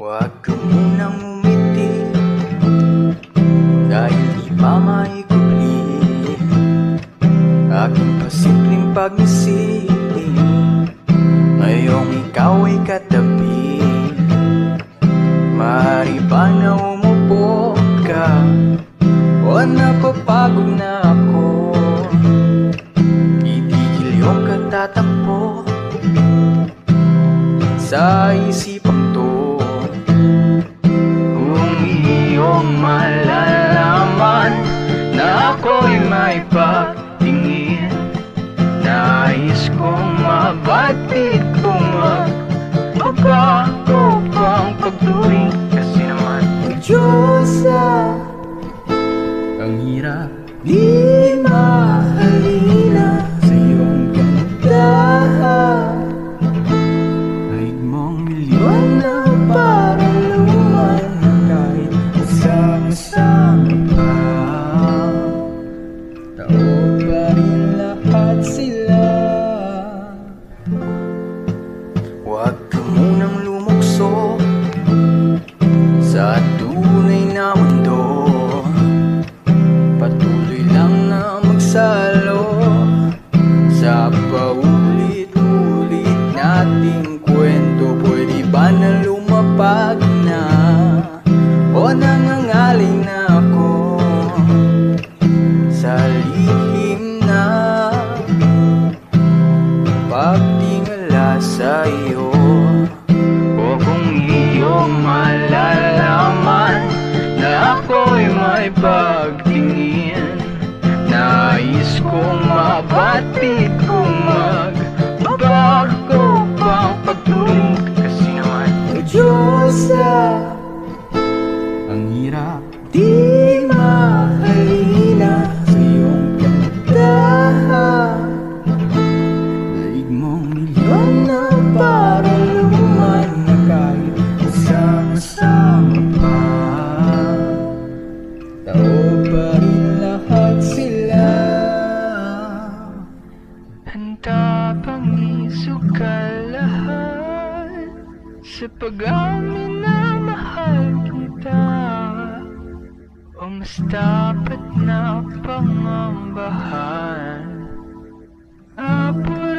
Huwag ka munang umiti. Dahil di pa maikubli Aking pasimpleng pagnisili Ngayong ikaw ay katabi. Maaari ba na umupo ka? O napapagod na ako? Itigil yung katatakbo Ako'y may pagtingin. Nais kong mabatid kung magbabago pang pagturing Kasi naman Diyosa Ang hirap. Di mahalina. Sa iyong gandahan Daig mong milyon. Na para luman Kahit masama-sama Sa lihim na. Pagtingala sa iyo O kung iyong malalaman Na ako'y may pagtingin Nais kong mabatid kung magbabago pa Tao rin lahat sila Handa bang isukal lahat Sa pag-amin na mahal kita. O mas dapat na pangambahan Apuradong